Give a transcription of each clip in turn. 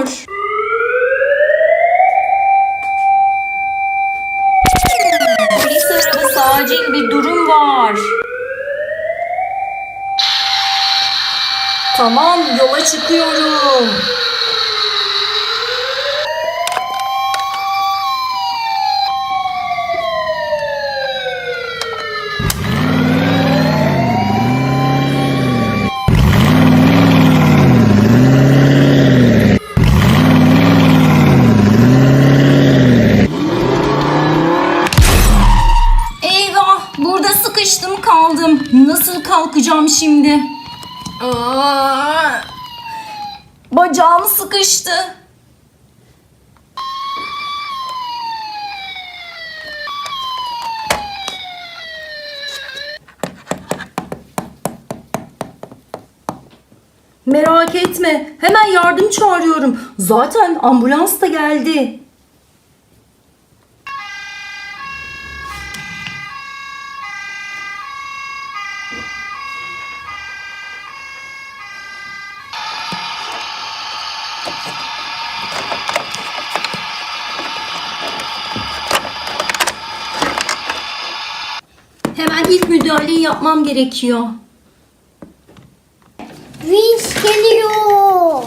çalışmıyor. Polis arabası acil bir durum var. Tamam yola çıkıyorum. Eyvah burada sıkıştım kaldım. Kalkacağım şimdi? Aa, bacağım sıkıştı. Merak etme. Hemen yardım çağırıyorum. Zaten ambulans da geldi. Hemen ilk müdahaleyi yapmam gerekiyor. Vinç geliyor.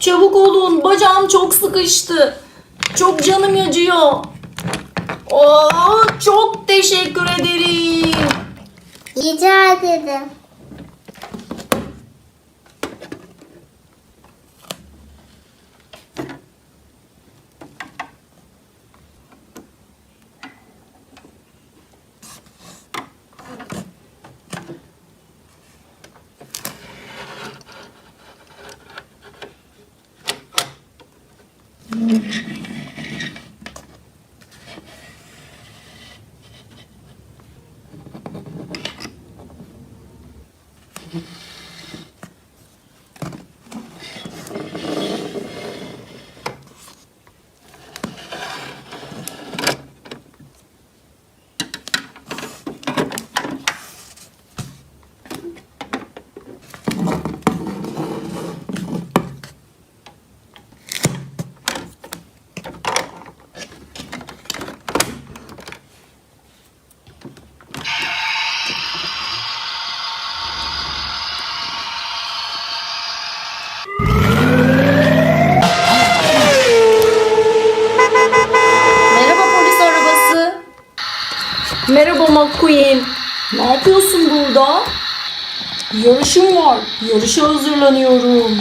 Çabuk olun, bacağım çok sıkıştı. Çok canım acıyor. Oo, çok teşekkür ederim. Rica ederim. Mm-hmm. Yarışım var. Yarışa hazırlanıyorum.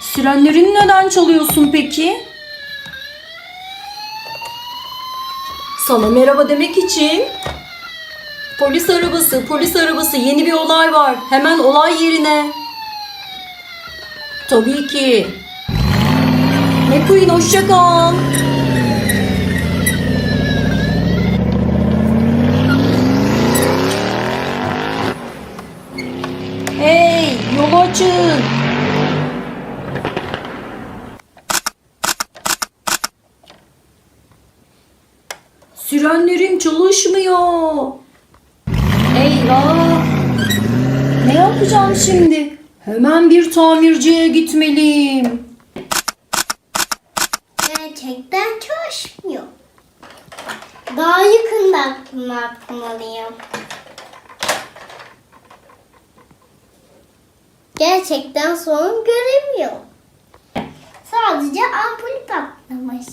Sirenlerini neden çalıyorsun peki? Sana merhaba demek için. Polis arabası, polis arabası yeni bir olay var. Hemen olay yerine. Tabii ki. McQueen hoşça kal. Yolu açın. Sirenlerim çalışmıyor. Eyvah. Ne yapacağım şimdi? Hemen bir tamirciye gitmeliyim. Gerçekten çalışmıyor. Daha yakından bakmalıyım. Gerçekten sorun göremiyor. Sadece ampul patlamış.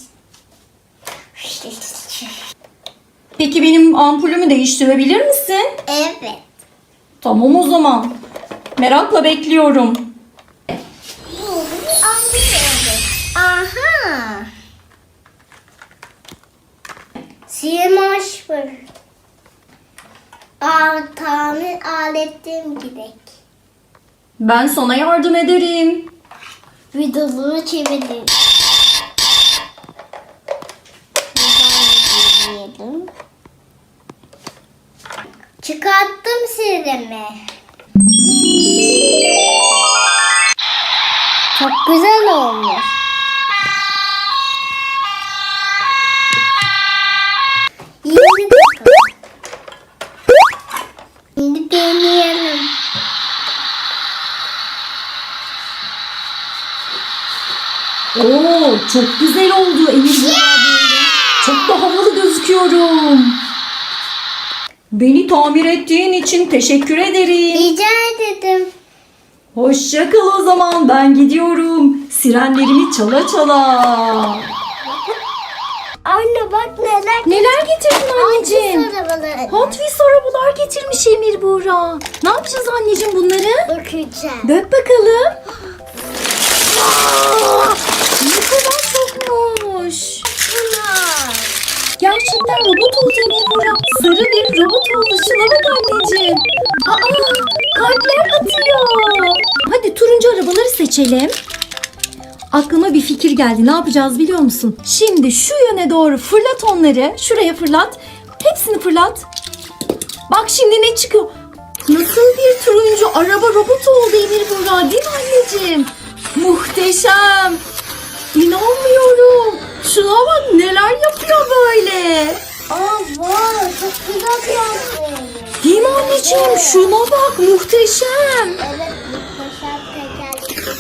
Peki benim ampulümü değiştirebilir misin? Evet. Tamam o zaman. Merakla bekliyorum. Bu bir ampul. Aha. Siyemaş var. Aa, tamir aletim gerek. Ben sana yardım ederim. Buradan izleyelim. Çıkarttım sirimi. Çok güzel oldu Emir böyle. Çok da havalı gözüküyorum. Beni tamir ettiğin için teşekkür ederim. Rica ederim. Hoşça kal o zaman ben gidiyorum. Sirenlerimi çala çala. Anne bak neler. Neler getirdin anneciğim? Hot Wheels arabalar getirmiş Emir Buğra. Ne yapacağız anneciğim bunları? Bakacağım. Dök bakalım. Ne kadar çokmuş. Gerçekten robot Emir Buğra. Sarı bir robot oldu. Şuna bak anneciğim. Aa, kalpler atıyor. Hadi turuncu arabaları seçelim. Aklıma bir fikir geldi. Ne yapacağız biliyor musun? Şimdi şu yöne doğru fırlat onları. Şuraya fırlat. Hepsini fırlat. Bak şimdi ne çıkıyor? Nasıl bir turuncu araba robotu oldu Emir Buğra değil mi anneciğim? Muhteşem. İnanmıyorum. Şuna bak neler yapıyor böyle. Aa vay çok güzel yaptın. Değil mi anneciğim? Şuna bak muhteşem. Evet muhteşem tekerlekli.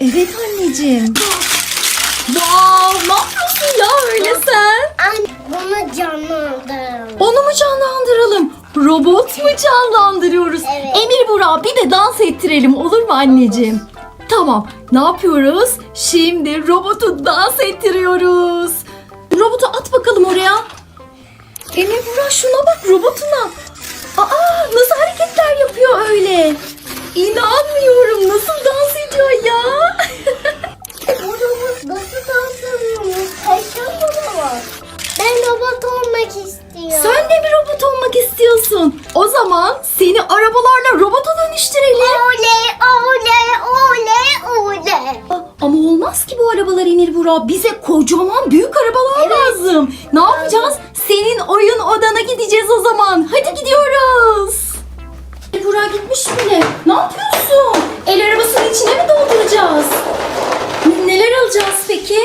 Evet anneciğim. Wow, ne yapıyorsun ya öyle sen? Anne bunu canlandıralım. Onu mu canlandıralım? Robot mu canlandırıyoruz? Evet. Emir Burak bir de dans ettirelim olur mu anneciğim? Tamam. Ne yapıyoruz? Şimdi robotu dans ettiriyoruz. Robotu at bakalım oraya. Emir Burak şuna bak robotuna. Aa nasıl hareketler yapıyor öyle? İnanmıyorum nasıl dans ediyor ya? Bu robot nasıl dans ediyor? Bu robot. Ben robot olmak istiyorum. Sen de bir robot olmak istiyorsun. O zaman seni arabalarla robota dönüştürelim. Oley oley oley oley. Aa, Ama olmaz ki bu arabalar Emir Burak. Bize kocaman büyük arabalar lazım. Ne yapacağız? Senin oyun odana gideceğiz o zaman. Hadi gidiyoruz. Emir Burak gitmiş bile. Ne yapıyorsun? El arabasının içine mi dolduracağız? Neler alacağız peki?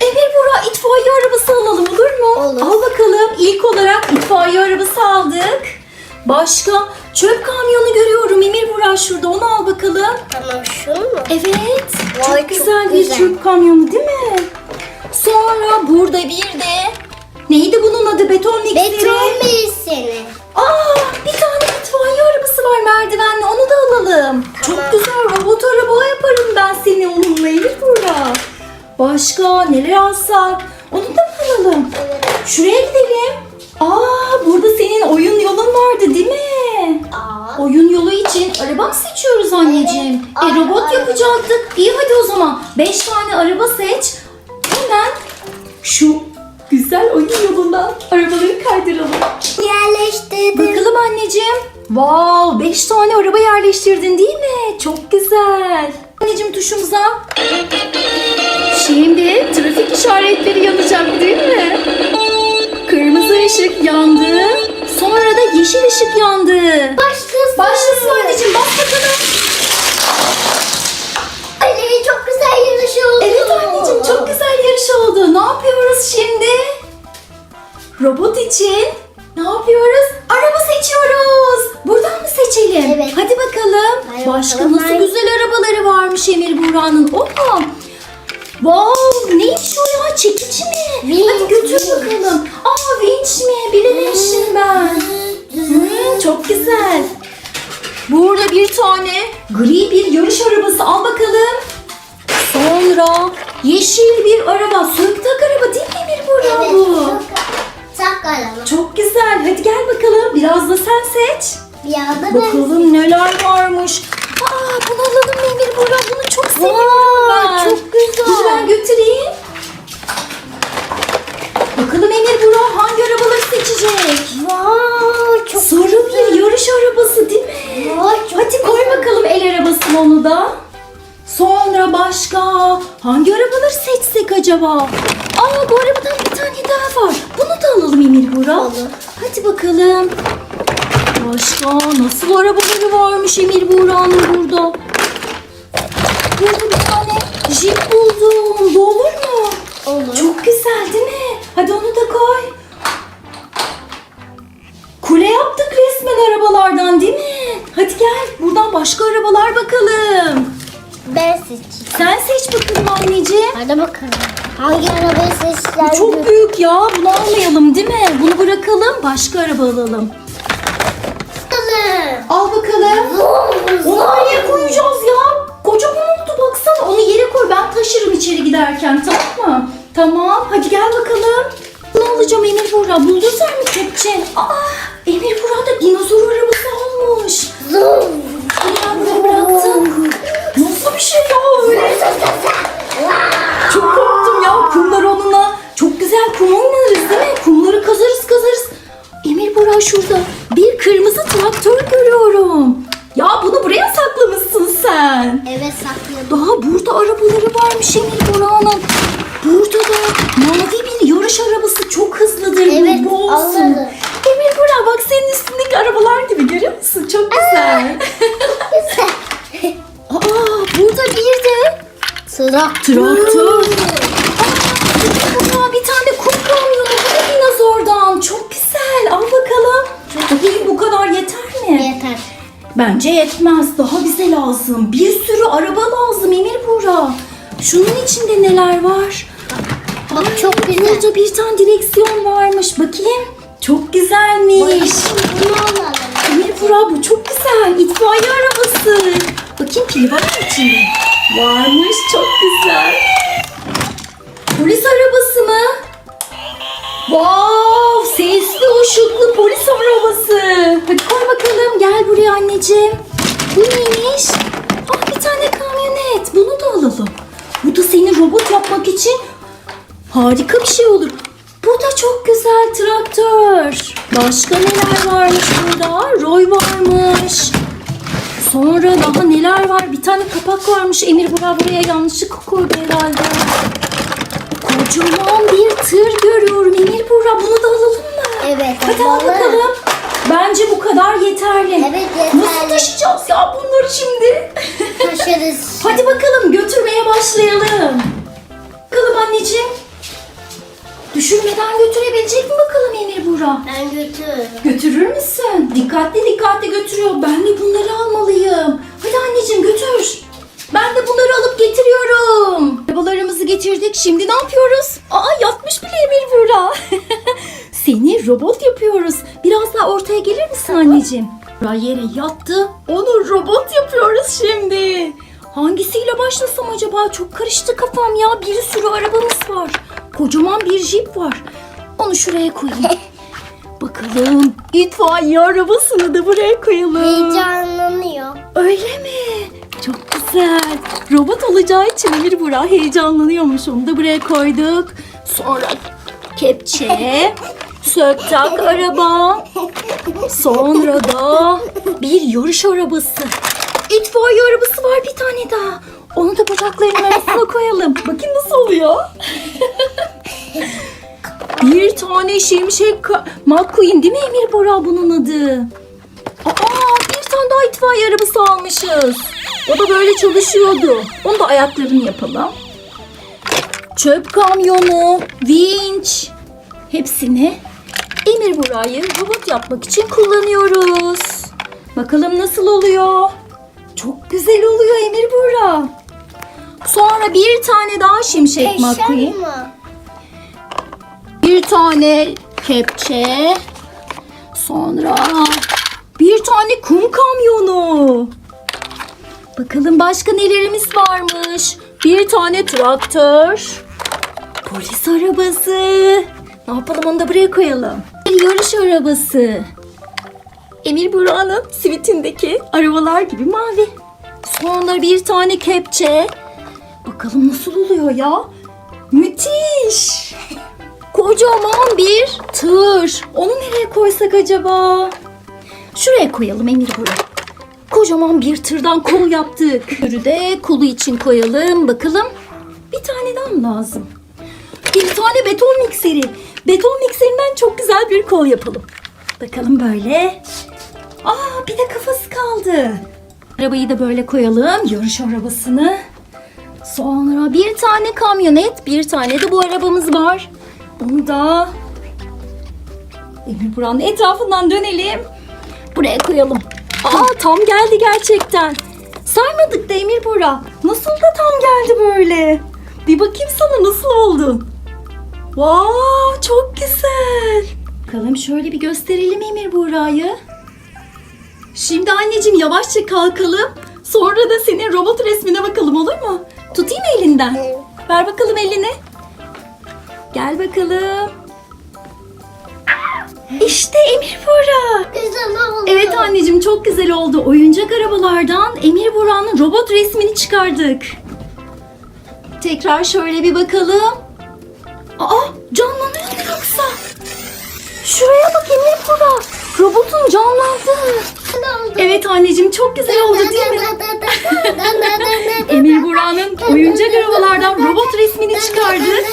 Emir Burak itfaiye arabası alalım olur mu? Olur. Al bakalım. İlk olarak itfaiye arabası aldık. Başka çöp kamyonu görüyorum Emir Burak şurada. Onu al bakalım. Tamam şunu mu? Evet. Vay, çok çok güzel bir güzel. çöp kamyonu değil mi? Sonra burada bir de neydi bunun adı? Beton mikseri. Beton seni. Aa, Başka neler alsak? Onu da mı alalım? Şuraya gidelim. Aa, burada senin oyun yolun vardı değil mi? Aa. Oyun yolu için araba mı seçiyoruz anneciğim? Evet. E robot yapacaktık. İyi hadi o zaman. 5 tane araba seç. Hemen şu güzel oyun yolundan arabaları kaydıralım. Yerleştirdim. Bakalım anneciğim. Wow 5 tane araba yerleştirdin değil mi? Çok güzel. Anneciğim tuşumuza. Şimdi trafik işaretleri yanacak değil mi? Kırmızı ışık yandı. Sonra da yeşil ışık yandı. Başlasın. Başlasın anneciğim bas bakalım. Ali çok güzel yarış oldu. Evet anneciğim çok güzel yarış oldu. Ne yapıyoruz şimdi? Robot için ne yapıyoruz? Seçelim? Evet. Hadi bakalım. Hadi Başka bakalım. nasıl güzel arabaları varmış Emir Buğra'nın. Oha. Wow neymiş o ya çekici mi? Vinç, Hadi götür vinç. bakalım. Aa vinç mi? Bilememişim ben. Hmm, çok güzel. Burada bir tane gri bir yarış arabası al bakalım. Sonra yeşil bir araba. Söktak araba değil mi Emir Buğra Evet. bu? Çok, çok. Çok güzel. Hadi gel bakalım. Biraz da sen seç. Ben. Bakalım neler varmış. Aa bunu alalım Emir Buğra? Bunu çok seviyorum ben. çok güzel. Dur ben götüreyim. Bakalım Emir Buğra hangi arabaları seçecek? Vay çok Sarı bir yarış arabası değil mi? Vay çok Hadi koy bakalım el arabasını onu da. Sonra başka hangi arabaları seçsek acaba? Aa bu arabadan bir tane daha var. Bunu da alalım Emir Burak. Olur. Hadi bakalım. Başka nasıl arabaları varmış Emir Buğra'nın burada? Burada bir tane jip buldum. Bu olur mu? Olur. Çok güzel değil mi? Hadi onu da koy. Kule yaptık resmen arabalardan değil mi? Hadi gel buradan başka arabalar bakalım. Ben seçeyim. Sen seç bakalım anneciğim. Hadi bakalım. Hangi arabayı? Bu çok büyük ya. Bunu almayalım değil mi? Bunu bırakalım. Başka araba alalım. Al bakalım. Onu nereye koyacağız ya? Kocaman oldu baksana. Onu yere koy. Ben taşırım içeri giderken tamam mı? Tamam. Hadi gel bakalım. Ne alacağım Emir Buğra? Buldozer mi kepçe? Aa, Emir Buğra da dinozor arabası almış. Hadi ben buraya bıraktım. Nasıl bir şey ya öyle? Buraya saklamışsın sen. Evet sakladım. Daha burada arabaları varmış Emir Bora'nın. Burada da mavi bir yarış arabası çok hızlıdır. Evet, bu olsun. anladım. Emir Bora bak senin üstündeki arabalar gibi görüyor musun? Çok güzel. Aa burada bir de Traktör. Traktör. Aa, bir tane kum kamyonu. Bu da dinozordan. Çok güzel. Al bakalım. Bakayım bu kadar yeter mi? Yeter. Bence yetmez. Daha bize lazım. Bir sürü araba lazım Emir Buğra. Şunun içinde neler var? Bak çok güzel. Burada bir tane direksiyon varmış. Bakayım. Çok güzelmiş. Bunu alalım. Emir Buğra bu çok güzel. İtfaiye arabası. Bakayım pili var mı içinde? Varmış. Çok güzel. Polis arabası mı? Wow! Sesli ışıklı polis arabası. Hadi koy bakalım. Gel buraya anneciğim. Bu neymiş? Ah bir tane kamyonet. Bunu da alalım. Bu da senin robot yapmak için harika bir şey olur. Bu da çok güzel traktör. Başka neler varmış burada? Roy varmış. Sonra daha neler var? Bir tane kapak varmış. Emir bura buraya yanlışlıkla koydu herhalde. Kocaman bir tır görüyorum Emir Buğra. Bunu da alalım? Evet, Hadi al bakalım. Bence bu kadar yeterli. Evet, yeterli. Nasıl taşıyacağız ya bunları şimdi? Taşırız. Hadi bakalım götürmeye başlayalım. Bakalım anneciğim. Düşürmeden götürebilecek mi bakalım Emir Buğra? Ben götür. Götürür müsün? Dikkatli dikkatli götürüyor. Ben de bunları almalıyım. Hadi anneciğim götür. Ben de bunları alıp getiriyorum. Arabalarımızı getirdik. Şimdi ne yapıyoruz? Aa yatmış bile Emir Buğra. Seni robot yapıyoruz. Biraz daha ortaya gelir misin anneciğim? Buğra yere yattı. Onu robot yapıyoruz şimdi. Hangisiyle başlasam acaba? Çok karıştı kafam ya. Bir sürü arabamız var. Kocaman bir jip var. Onu şuraya koyayım. Bakalım itfaiye arabasını da buraya koyalım. Heyecanlanıyor. Öyle mi? Çok güzel. Robot olacağı için Emir Burak heyecanlanıyormuş. Onu da buraya koyduk. Sonra kepçe, söktak araba. Sonra da bir yarış arabası. İtfaiye arabası var bir tane daha. Onu da bacaklarının arasına koyalım. Bakın nasıl oluyor. Bir tane şimşek McQueen değil mi Emir Bora bunun adı? Aa bir tane daha itfaiye arabası almışız. O da böyle çalışıyordu. Onu da ayaklarını yapalım. Çöp kamyonu, vinç. Hepsini Emir Buray'ı robot yapmak için kullanıyoruz. Bakalım nasıl oluyor? Çok güzel oluyor Emir Bura. Sonra bir tane daha şimşek mi? Bir tane kepçe. Sonra bir tane kum kamyonu. Bakalım başka nelerimiz varmış. Bir tane traktör. Polis arabası. Ne yapalım onu da buraya koyalım. Bir yarış arabası. Emir Burak'ın sivitindeki arabalar gibi mavi. Sonra bir tane kepçe. Bakalım nasıl oluyor ya? Müthiş. Kocaman bir tır. Onu nereye koysak acaba? Şuraya koyalım Emir Burak. Kocaman bir tırdan kolu yaptık. Tırı de kolu için koyalım. Bakalım bir tane daha mı lazım? Bir tane beton mikseri. Beton mikserinden çok güzel bir kol yapalım. Bakalım böyle. Aa bir de kafası kaldı. Arabayı da böyle koyalım. Yarış arabasını. Sonra bir tane kamyonet, bir tane de bu arabamız var. Bunu da Emir Buran'ın etrafından dönelim. Buraya koyalım. Aa tam geldi gerçekten. Saymadık da Emir Bura. Nasıl da tam geldi böyle. Bir bakayım sana nasıl oldu. Wow çok güzel. Bakalım şöyle bir gösterelim Emir Buğra'yı. Şimdi anneciğim yavaşça kalkalım. Sonra da senin robot resmine bakalım olur mu? Tutayım elinden? Ver bakalım elini. Gel bakalım. İşte Emir Buğra. Güzel oldu. Evet anneciğim çok güzel oldu. Oyuncak arabalardan Emir Buran'ın robot resmini çıkardık. Tekrar şöyle bir bakalım. Aa canlanıyor mu yoksa? Şuraya bak Emir Bura. Robotun canlandı. Evet anneciğim çok güzel oldu değil mi? Emir Buran'ın oyuncak arabalardan robot resmini çıkardık.